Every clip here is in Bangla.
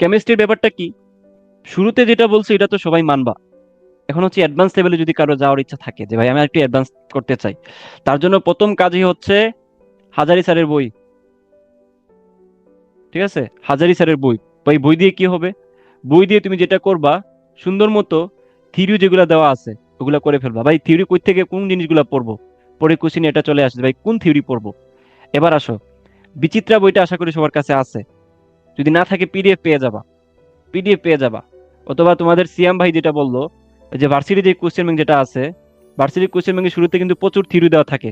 কেমিস্ট্রির ব্যাপারটা কি? শুরুতে যেটা বলছি, এটা তো সবাই মানবা। এখন হচ্ছে অ্যাডভান্স লেভেলে যদি কারও যাওয়ার ইচ্ছা থাকে, যে ভাই, আমি একটু অ্যাডভান্স করতে চাই। তার জন্য প্রথম কাজই হচ্ছে হাজারি স্যারের বই। ঠিক আছে? হাজারি স্যারের বই। ভাই, বই দিয়ে কি হবে? বই দিয়ে তুমি যেটা করবা, সুন্দর মতো থিওরি যেগুলো দেওয়া আছে, ওগুলো করে ফেলবা। ভাই থিওরি কই থেকে কোন জিনিসগুলো পড়ব? পরে কোশ্চিন এটা চলে আসছে ভাই, কোন থিওরি পড়ব? এবার আসো। বিচিত্রা বইটা আশা করি সবার কাছে আছে। যদি না থাকে পিডিএফ পেয়ে যাবা। পিডিএফ পেয়ে যাবা। অথবা তোমাদের সিয়াম ভাই যেটা বলল, যে ভার্সিটি যে কোশ্চেন ব্যাংক যেটা আছে ভার্সিটি কোশ্চেন ব্যাংকের শুরুতে কিন্তু প্রচুর থিওরি দেওয়া থাকে।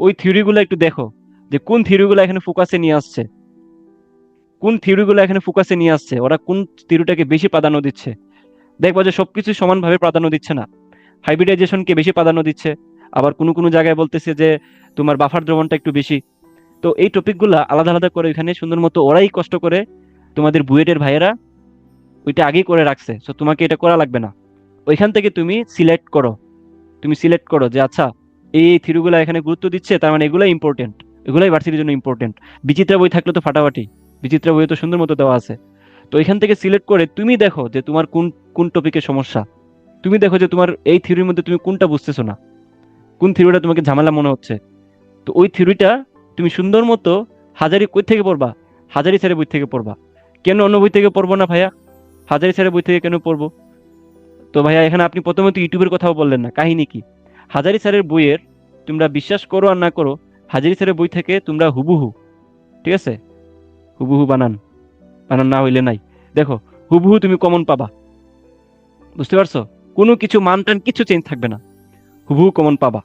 ওই থিওরিগুলো একটু দেখো, যে কোন থিওরিগুলো এখানে ফোকাসে নিয়ে আসছে। কোন থিওরিগুলো এখানে ফোকাসে নিয়ে আসছে, ওরা কোন থিওরিটাকে বেশি প্রাধান্য দিচ্ছে। দেখবা যে সবকিছু সমানভাবে প্রাধান্য দিচ্ছে না। হাইব্রিডাইজেশনকে বেশি প্রাধান্য দিচ্ছে। আবার কোনো কোনো জায়গায় বলতেছে যে তোমার বাফার দ্রবণটা একটু বেশি। তো এই টপিকগুলো আলাদা আলাদা করে এখানে সুন্দর মতো ওরাই কষ্ট করে তোমাদের বুয়েটের ভাইয়েরা ওইটা আগেই করে রাখছে। সো তোমাকে এটা করা লাগবে না। ওইখান থেকে তুমি সিলেক্ট করো। তুমি সিলেক্ট করো যে আচ্ছা এই এই থিওরিগুলো এখানে গুরুত্ব দিচ্ছে, তার মানে এগুলাই ইম্পর্টেন্ট এগুলোই ভার্সিটির জন্য ইম্পর্টেন্ট বিচিত্রা বই থাকলে তো ফাটাফাটি। বিচিত্রা বই তো সুন্দর মতো দেওয়া আছে। তো এখান থেকে সিলেক্ট করে তুমি দেখো যে, তোমার কোন কোন টপিকের সমস্যা। তুমি দেখো যে, তোমার এই থিওরির মধ্যে তুমি কোনটা বুঝতেছো না। কোন থিওরিটা তোমাকে ঝামেলা মনে হচ্ছে? তো ওই থিওরিটা তুমি সুন্দর মতো হাজারি কই থেকে পড়বা? হাজারি স্যারের বই থেকে পড়বা। কেন অন্য বই থেকে পড়ব না ভাইয়া? হাজারি স্যারের বই থেকে কেন পড়ব? তো ভাইয়া, এখানে আপনি প্রথমে তো ইউটিউবের কথাও বললেন না, কাহিনী কি? হাজারি স্যারের বইয়ের তোমরা বিশ্বাস করো আর না করো, হাজারি স্যারের বই থেকে তোমরা হুবুহু, ঠিক আছে? হুবুহু বানান। বানান না হইলে নাই। দেখো, হুবহু তুমি কমন পাবা। বুঝতে পারছ? কোনো কিছু মান টান কিছু চেঞ্জ থাকবে না। হুবহু কমন পাবা।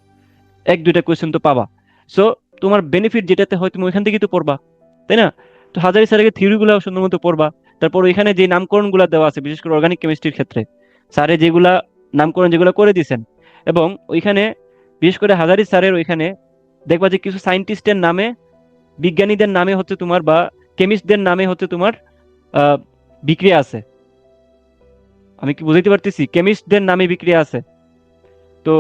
এক দুইটা কোয়েশ্চেন তো পাবা। সো তোমার বেনিফিট যেটাতে হয় তুমি ওইখান থেকেই তো পড়বা তাই না? তো হাজারি স্যারের থিওরিগুলো সুন্দর মতো পড়বা তারপর ওইখানে যে নামকরণগুলো দেওয়া আছে বিশেষ করে অর্গানিক কেমিস্ট্রির ক্ষেত্রে স্যারে যেগুলা নামকরণ যেগুলো করে দিয়েছেন এবং ওইখানে বিশেষ করে হাজারি স্যারের ওইখানে দেখবা যে কিছু সায়েন্টিস্টের নামে বিজ্ঞানীদের নামে হচ্ছে তোমার বা কেমিস্টদের নামে হচ্ছে তোমার আহ, বিক্রিয়া আছে। আমি কি বুঝাইতে পারতেছি? কেমিস্টদের নামে বিক্রিয়া আছে। তো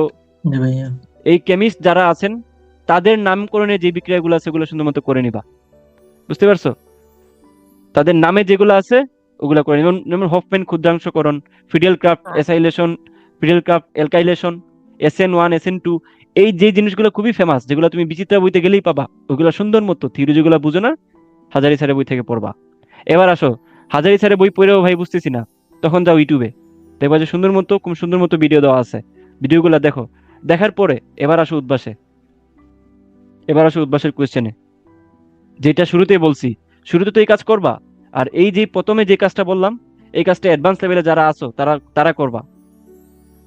এই কেমিস্ট যারা আছেন তাদের নামকরণে যে বিক্রিয়াগুলো আছে সেগুলো সুন্দর মতো করে নিবা। বুঝতে পারছ? তাদের নামে যেগুলো আছে ওগুলো করে নিবা। যেমন Hofmann ক্ষুদ্রাংশকরণ Friedel Crafts acylation Friedel Crafts alkylation S N one S N two এই যে জিনিসগুলো খুবই ফেমাস যেগুলো তুমি বিচিত্রা বইতে গেলেই পাবা ওইগুলো সুন্দর মতো থিওরি যেগুলো বুঝো না হাজারি স্যারের বই থেকে পড়বা। এবার আসো হাজারি স্যারের বই পড়েও ভাই বুঝতেছি না তখন যাও ইউটিউবে দেখবা যে সুন্দর মতো খুব সুন্দর মতো ভিডিও দেওয়া আছে। ভিডিওগুলো দেখো। দেখার পরে এবার আসো উদ্বাসে। এবার আসো উদ্বাসের কোয়েশ্চেনে যেটা শুরুতেই বলছি শুরুতে তো এই কাজ করবা আর এই যে প্রথমে যে কাজটা বললাম এই কাজটা অ্যাডভান্স লেভেলে যারা আছো তারা তারা করবা।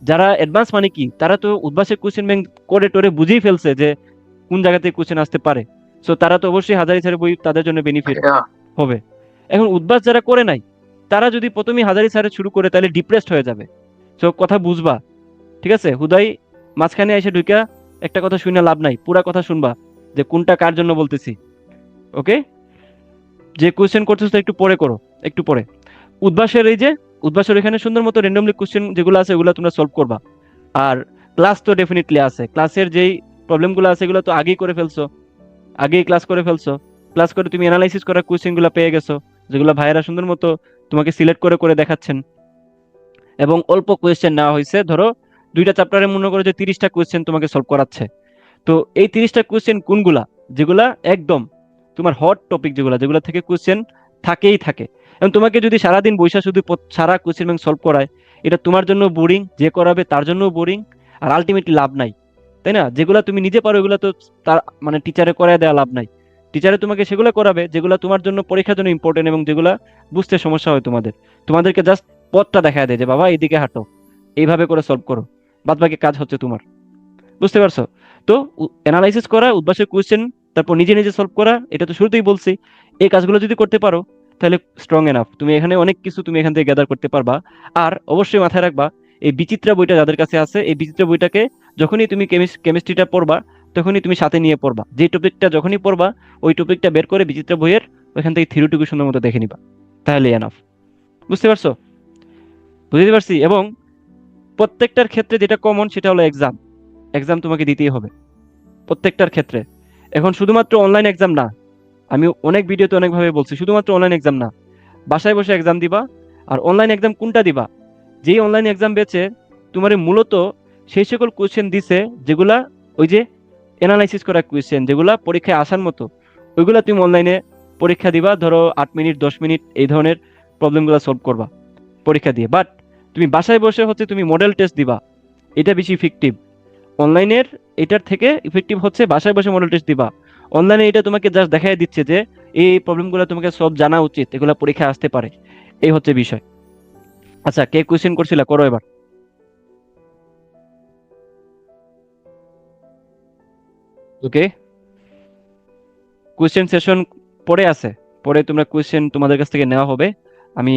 যারা অ্যাডভান্স মানে কি তারা তো উদ্বাসের কোয়েশ্চেন ব্যাংক করে টোরে বুঝেই ফেলছে যে কোন জায়গা থেকে কোয়েশ্চেন আসতে পারে। সো তারা তো অবশ্যই হাজারি স্যারের বই তাদের জন্য বেনিফিট হবে। এখন উদ্বাস যারা করে নাই তারা যদি প্রথমেই হাজারি স্যারের শুরু করে তাহলে ডিপ্রেসড হয়ে যাবে। সো কথা বুঝবা। ঠিক আছে? হুদাই মাঝখানে এসে ঢুকা একটা কথা শুনে লাভ নাই পুরা কথা শুনবা। যে কোনটা কার জন্য বলতেছি? ওকে যে কোয়েশ্চেন করতেছো একটু পরে করো, একটু পরে। উদ্বাসের এই যে উদ্বাসের এখানে সুন্দর মতো র্যান্ডমলি কোয়েশ্চেন যেগুলো আছে ওগুলো তোমরা সলভ করবা। আর ক্লাস তো ডেফিনেটলি আছে। ক্লাসের যেই প্রবলেমগুলো আছে এগুলো তো আগেই করে ফেলছো। আগেই ক্লাস করে ফেলছো। ক্লাস করে তুমি অ্যানালাইসিস করা কোয়েশ্চেনগুলো পেয়ে গেছো, যেগুলো ভাইয়েরা সুন্দর মতো তোমাকে সিলেক্ট করে করে দেখাচ্ছেন। এবং অল্প কোয়েশ্চেন নেওয়া হয়েছে। ধরো, দুইটা চ্যাপ্টারে মনে করো যে তিরিশটা কোয়েশ্চেন তোমাকে সলভ করাচ্ছে। তো এই তিরিশটা কোয়েশ্চেন কোনগুলা? যেগুলা একদম তোমার হট টপিক যেগুলা, যেগুলো থেকে কোয়েশ্চেন থাকেই থাকে। এবং তোমাকে যদি সারাদিন বৈশা শুধু সারা কোয়েশ্চেন ব্যাংক সলভ করায়, এটা তোমার জন্য বোরিং যে করাবে তার জন্য বোরিং আর আলটিমেটলি লাভ নাই। তাই না? যেগুলা তুমি নিজে পারো ওগুলো তো তার মানে টিচারে করায় দেওয়া লাভ নাই। টিচারে তোমাকে সেগুলো করাবে, যেগুলো তোমার জন্য পরীক্ষার জন্য ইম্পর্টেন্ট এবং যেগুলা বুঝতে সমস্যা হয় তোমাদের। তোমাদেরকে জাস্ট পথটা দেখা দেয় যে, বাবা, এইদিকে হাঁটো। এইভাবে করে সলভ করো। বাদ বাকি কাজ হচ্ছে তোমার। বুঝতে পারছ? তো অ্যানালাইসিস করা উদ্বাসের কোয়েশ্চেন তারপর নিজে নিজে সলভ করা, এটা তো শুরুতেই বলছি। এই কাজগুলো যদি করতে পারো, তাহলে স্ট্রং এনাফ তুমি এখানে অনেক কিছু তুমি এখান থেকে গ্যাদার করতে পারবা। আর অবশ্যই মাথায় রাখবা, এই বিচিত্রা বইটা যাদের কাছে আছে, এই বিচিত্রা বইটাকে যখনই তুমি কেমিস্ট্রিটা পড়বা, তখনই তুমি সাথে নিয়ে পড়বা। যে টপিকটা যখনই পড়বা, ওই টপিকটা বের করে বিচিত্রা বইয়ের ওইখান থেকে থিরুটুকু সুন্দর মতো দেখে নিবা। তাহলে এনাফ বুঝতে পারছ? বুঝতে পারছি? এবং প্রত্যেকটার ক্ষেত্রে যেটা কমন সেটা হলো এক্সাম এক্সাম তোমাকে দিতেই হবে, প্রত্যেকটার ক্ষেত্রে। এখন শুধুমাত্র অনলাইন এক্সাম না, আমি অনেক ভিডিওতে অনেকভাবে বলছি, শুধুমাত্র অনলাইন এক্সাম না, বাসায় বসে এক্সাম দিবা আর অনলাইন এক্সাম কোনটা দিবা? যেই অনলাইন এক্সাম বেচে তোমার মূলত সেই সকল কোয়েশ্চেন দিছে যেগুলা ওই যে অ্যানালাইসিস করা কোয়েশ্চেন যেগুলা পরীক্ষায় আসার মতো, ওইগুলা তুমি অনলাইনে পরীক্ষা দিবা, ধরো আট মিনিট, দশ মিনিট এই ধরনের প্রবলেমগুলো সলভ করবা পরীক্ষা দিয়ে। বাট তুমি বাসায় বসে হচ্ছে তুমি মডেল টেস্ট দিবা, এটা বেশি ইফেক্টিভ অনলাইনের এটার থেকে ইফেক্টিভ হচ্ছে বাসায় বসে মডেল টেস্ট দিবা। অনলাইনে এটা তোমাকে জাস্ট দেখাই দিচ্ছে যে এই প্রবলেমগুলো তোমাকে সব জানা উচিত, এগুলো পরীক্ষায় আসতে পারে। এই হচ্ছে বিষয়। আচ্ছা কে কোয়েশ্চেন করছিল? করো এবার। ওকে। কোয়েশ্চেন সেশন পরে আছে। পরে তোমরা কোয়েশ্চেন তোমাদের কাছ থেকে নেওয়া হবে। আমি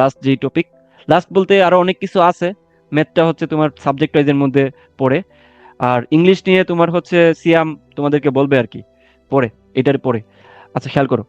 লাস্ট যে টপিক লাস্ট বলতে আরও অনেক কিছু আছে। ম্যাথটা হচ্ছে তোমার সাবজেক্ট ওয়াইজের মধ্যে পড়ে। আর ইংলিশ নিয়ে তোমার হচ্ছে সিয়াম তোমাদেরকে বলবে আর কি। পরে, এটার পরে। আচ্ছা খেয়াল করো।